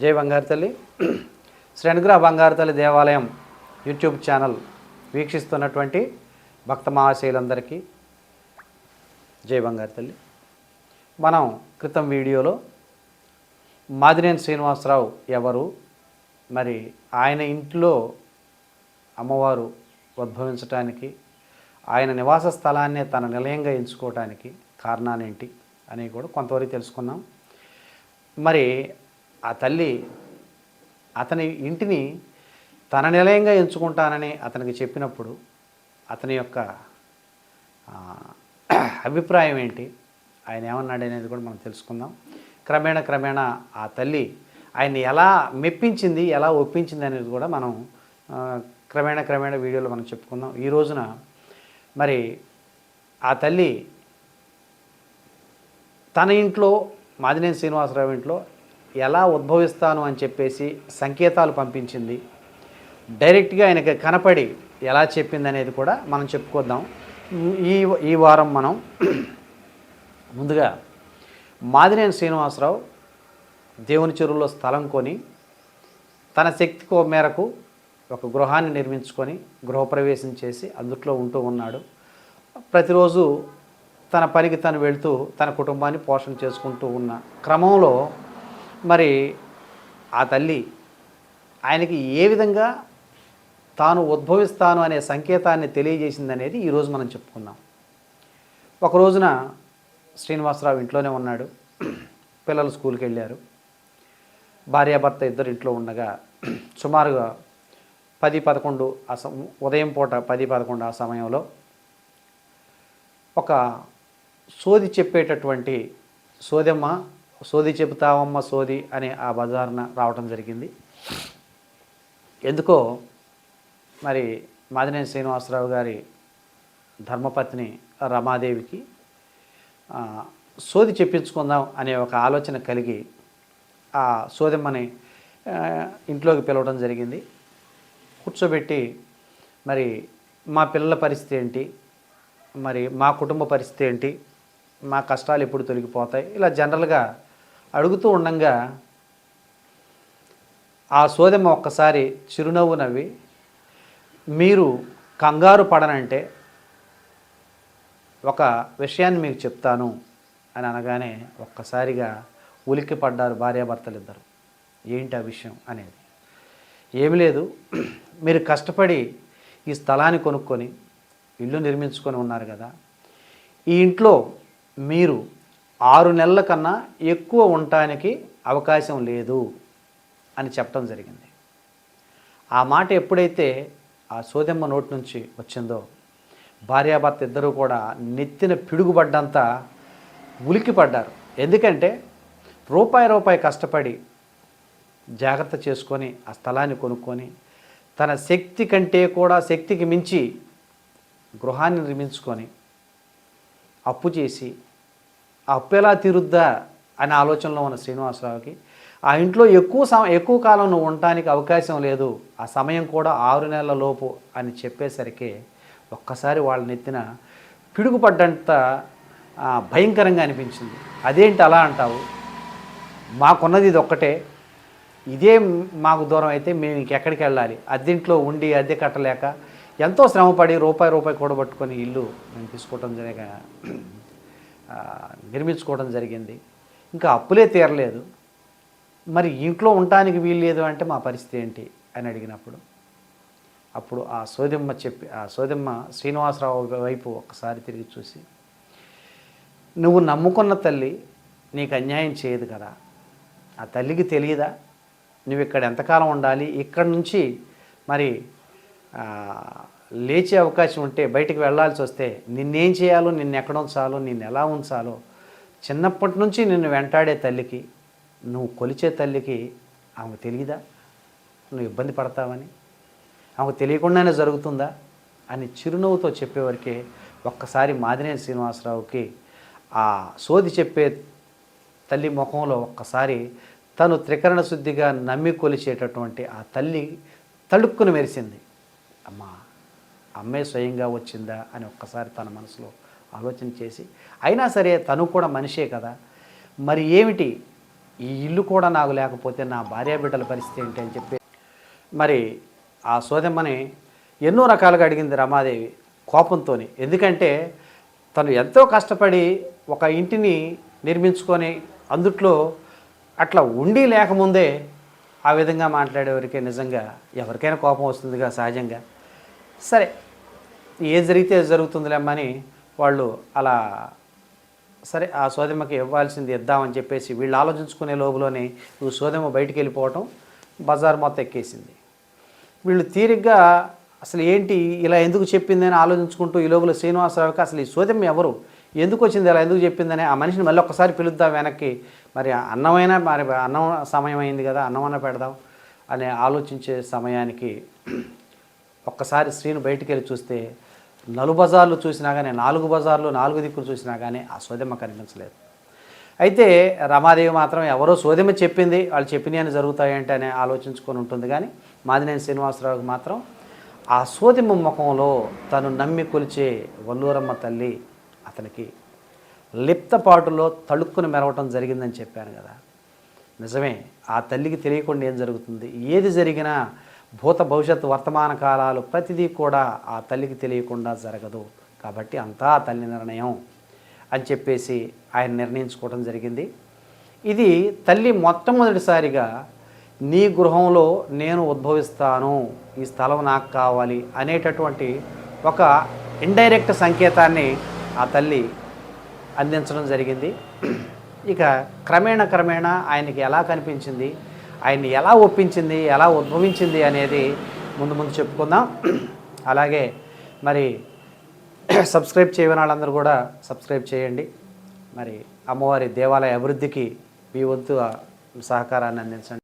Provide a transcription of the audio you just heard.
జై బంగారు తల్లి. శ్రీ అనుగ్రహ బంగారు తల్లి దేవాలయం యూట్యూబ్ ఛానల్ వీక్షిస్తున్నటువంటి భక్త మహాశయులందరికీ జై బంగారు తల్లి. మనం క్రితం వీడియోలో మాదినేని శ్రీనివాసరావు ఎవరు మరి ఆయన ఇంట్లో అమ్మవారు ఉద్భవించటానికి ఆయన నివాస స్థలాన్నే తన నిలయంగా ఎంచుకోవటానికి కారణాలేంటి అని కూడా కొంతవరకు తెలుసుకున్నాం మరి ఆ తల్లి అతని ఇంటిని తన నిలయంగా ఎంచుకుంటానని అతనికి చెప్పినప్పుడు అతని యొక్క అభిప్రాయం ఏంటి? ఆయన ఏమన్నాడు అనేది కూడా మనం తెలుసుకుందాం. క్రమేణ క్రమేణా ఆ తల్లి ఆయన్ని ఎలా మెప్పించింది ఎలా ఒప్పించింది అనేది కూడా మనం క్రమేణ క్రమేణ వీడియోలో మనం చెప్పుకుందాం. ఈ రోజున మరి ఆ తల్లి తన ఇంట్లో మాదినేని శ్రీనివాసరావు ఇంట్లో ఎలా ఉద్భవిస్తాను అని చెప్పేసి సంకేతాలు పంపించింది. డైరెక్ట్గా ఆయనకి కనపడి ఎలా చెప్పింది అనేది కూడా మనం చెప్పుకోద్దాం. ఈ ఈ వారం మనం ముందుగా మాదినేని శ్రీనివాసరావు దేవుని చెరువులో స్థలం కొని తన శక్తి కో- మేరకు ఒక గృహాన్ని నిర్మించుకొని గృహప్రవేశం చేసి అందుట్లో ఉంటూ ఉన్నాడు. ప్రతిరోజు తన పనికి తను వెళ్తూ తన కుటుంబాన్ని పోషణ చేసుకుంటూ ఉన్న క్రమంలో మరి ఆ తల్లి ఆయనకి ఏ విధంగా తాను ఉద్భవిస్తాను అనే సంకేతాన్ని తెలియజేసింది అనేది ఈరోజు మనం చెప్పుకుందాం. ఒక రోజున శ్రీనివాసరావు ఇంట్లోనే ఉన్నాడు. పిల్లలు స్కూల్కి వెళ్ళారు. భార్యాభర్త ఇద్దరు ఇంట్లో ఉండగా సుమారుగా పది పదకొండు ఆ సమ ఉదయం పూట పది పదకొండు ఆ సమయంలో ఒక సోది చెప్పేటటువంటి సోదమ్మ సోది చెబుతావమ్మ సోది అనే ఆ బజార్న రావటం జరిగింది. ఎందుకో మరి మాదినేని శ్రీనివాసరావు గారి ధర్మపత్ని రమాదేవికి సోది చెప్పించుకుందాం అనే ఒక ఆలోచన కలిగి ఆ సోదమ్మని ఇంట్లోకి పిలవడం జరిగింది. కూర్చోబెట్టి మరి మా పిల్లల పరిస్థితి ఏంటి? మరి మా కుటుంబ పరిస్థితి ఏంటి? మా కష్టాలు ఎప్పుడు తొలగిపోతాయి? ఇలా జనరల్గా అడుగుతూ ఉండంగా ఆ సోదెమ్మ ఒక్కసారి చిరునవ్వు నవ్వి మీరు కంగారు పడనంటే ఒక విషయాన్ని మీకు చెప్తాను అని అనగానే ఒక్కసారిగా ఉలిక్కి పడ్డారు భార్యాభర్తలు ఇద్దరు ఏంటి ఆ విషయం? అనేది. ఏమి లేదు. మీరు కష్టపడి ఈ స్థలాన్ని కొనుక్కొని ఇల్లు నిర్మించుకొని ఉన్నారు కదా ఈ ఇంట్లో మీరు ఆరు నెలల కన్నా ఎక్కువ ఉండటానికి అవకాశం లేదు అని చెప్పడం జరిగింది. ఆ మాట ఎప్పుడైతే ఆ సోదెమ్మ నోటి నుంచి వచ్చిందో భార్యాభర్త ఇద్దరూ కూడా నెత్తిన పిడుగుపడ్డంత ఉలికిపడ్డారు ఎందుకంటే రూపాయి రూపాయి కష్టపడి జాగ్రత్త చేసుకొని ఆ స్థలాన్ని కొనుక్కొని తన శక్తి కంటే కూడా శక్తికి మించి గృహాన్ని నిర్మించుకొని అప్పు చేసి అప్పు ఎలా తీరుద్దా అనే ఆలోచనలో ఉన్న శ్రీనివాసరావుకి ఆ ఇంట్లో ఎక్కువ సమ ఎక్కువ కాలం నువ్వు ఉండటానికి అవకాశం లేదు ఆ సమయం కూడా ఆరు నెలల లోపు అని చెప్పేసరికి ఒక్కసారి వాళ్ళ నెత్తిన పిడుగుపడ్డంత భయంకరంగా అనిపించింది. అదేంటి అలా అంటావు? మాకున్నది ఇది ఒక్కటే. ఇదే మాకు దూరం అయితే మేము ఇంకెక్కడికి వెళ్ళాలి? అద్దెంట్లో ఉండి అద్దె కట్టలేక ఎంతో శ్రమపడి రూపాయి రూపాయి కూడబట్టుకొని ఇల్లు మేము తీసుకోవటం జరిగే నిర్మించుకోవడం జరిగింది. ఇంకా అప్పులే తీరలేదు. మరి ఇంట్లో ఉండటానికి వీలు లేదు అంటే మా పరిస్థితి ఏంటి అని అడిగినప్పుడు అప్పుడు ఆ సోదెమ్మ చెప్పి ఆ సోదెమ్మ శ్రీనివాసరావు వైపు ఒకసారి తిరిగి చూసి నువ్వు నమ్ముకున్న తల్లి నీకు అన్యాయం చేయదు కదా. ఆ తల్లికి తెలియదా? నువ్వు ఇక్కడ ఎంతకాలం ఉండాలి? ఇక్కడ నుంచి మరి లేచే అవకాశం ఉంటే బయటికి వెళ్ళాల్సి వస్తే నిన్నేం చేయాలో నిన్ను ఎక్కడ ఉంచాలో నిన్ను ఎలా ఉంచాలో చిన్నప్పటి నుంచి నిన్ను వెంటాడే తల్లికి నువ్వు కొలిచే తల్లికి ఆమెకు తెలియదా? నువ్వు ఇబ్బంది పడతావని? ఆమెకు తెలియకుండానే జరుగుతుందా? అని చిరునవ్వుతో చెప్పేవరకే ఒక్కసారి మాదినేని శ్రీనివాసరావుకి ఆ సోది చెప్పే తల్లి ముఖంలో ఒక్కసారి తను త్రికరణ శుద్ధిగా నమ్మి కొలిచేటటువంటి ఆ తల్లి తడుక్కుని మెరిసింది. అమ్మా! అమ్మే స్వయంగా వచ్చిందా అని ఒక్కసారి తన మనసులో ఆలోచన చేసి అయినా సరే తను కూడా మనిషే కదా మరి ఏమిటి? ఈ ఇల్లు కూడా నాకు లేకపోతే నా భార్య బిడ్డల పరిస్థితి ఏంటి అని చెప్పి. మరి ఆ సోదమ్మని ఎన్నో రకాలుగా అడిగింది రమాదేవి కోపంతో ఎందుకంటే తను ఎంతో కష్టపడి ఒక ఇంటిని నిర్మించుకొని అందుట్లో అట్లా ఉండి లేకముందే ఆ విధంగా మాట్లాడేవరికే నిజంగా ఎవరికైనా కోపం వస్తుందిగా సహజంగా. సరే. ఏది జరిగితే అది జరుగుతుందిలేమ్మని వాళ్ళు అలా సరే ఆ సోదమ్మకి ఇవ్వాల్సింది ఇద్దామని చెప్పేసి వీళ్ళు ఆలోచించుకునే లోపులోనే ఈ సోదమ్మ బయటికి వెళ్ళిపోవటం బజార్ మొత్తం ఎక్కేసింది. వీళ్ళు తీరిగ్గా అసలు ఏంటి ఇలా ఎందుకు చెప్పిందని ఆలోచించుకుంటూ ఈ లోపల శ్రీనివాసరావుకి అసలు ఈ సోదమ్మ ఎవరు? ఎందుకు వచ్చింది అలా ఎందుకు చెప్పిందని ఆ మనిషిని మళ్ళీ ఒక్కసారి పిలుద్దాం వెనక్కి. మరి అన్నమైనా మరి అన్నం సమయం అయింది కదా అన్నమైనా పెడదాం అని ఆలోచించే సమయానికి ఒక్కసారి శ్రీను బయటికి వెళ్ళి చూస్తే నలు బజార్లు చూసినా కానీ నాలుగు బజార్లు నాలుగు దిక్కులు చూసినా కానీ ఆ సోదెమ్మ కనిపించలేదు. అయితే రమాదేవి మాత్రం ఎవరో సోదెమ్మ చెప్పింది వాళ్ళు చెప్పినవి జరుగుతాయంటే అని ఆలోచించుకొని ఉంటుంది. కానీ మాదినేని శ్రీనివాసరావుకి మాత్రం ఆ సోదెమ్మ ముఖంలో తను నమ్మి కొలిచే వల్లూరమ్మ తల్లి అతనికి లిప్తపాటులో తడుక్కుని మెరవటం జరిగిందని చెప్పాను కదా. నిజమే ఆ తల్లికి తెలియకుండా ఏం జరుగుతుంది? ఏది జరిగినా భూత భవిష్యత్తు వర్తమాన కాలాలు ప్రతిదీ కూడా ఆ తల్లికి తెలియకుండా జరగదు. కాబట్టి అంతా తల్లి నిర్ణయం అని చెప్పేసి ఆయన నిర్ణయించుకోవడం జరిగింది. ఇది తల్లి మొట్టమొదటిసారిగా నీ గృహంలో నేను ఉద్భవిస్తాను ఈ స్థలం నాకు కావాలి అనేటటువంటి ఒక ఇండైరెక్ట్ సంకేతాన్ని ఆ తల్లి అందించడం జరిగింది. ఇక క్రమేణ క్రమేణ ఆయనకి ఎలా కనిపించింది? ఆయన్ని ఎలా ఒప్పించింది ఎలా ఉద్భవించింది అనేది ముందు ముందు చెప్పుకుందాం. అలాగే మరి సబ్స్క్రైబ్ చేయని వాళ్ళందరూ కూడా సబ్స్క్రైబ్ చేయండి. మరి అమ్మవారి దేవాలయ అభివృద్ధికి మీ వంతు సహకారాన్ని అందించండి.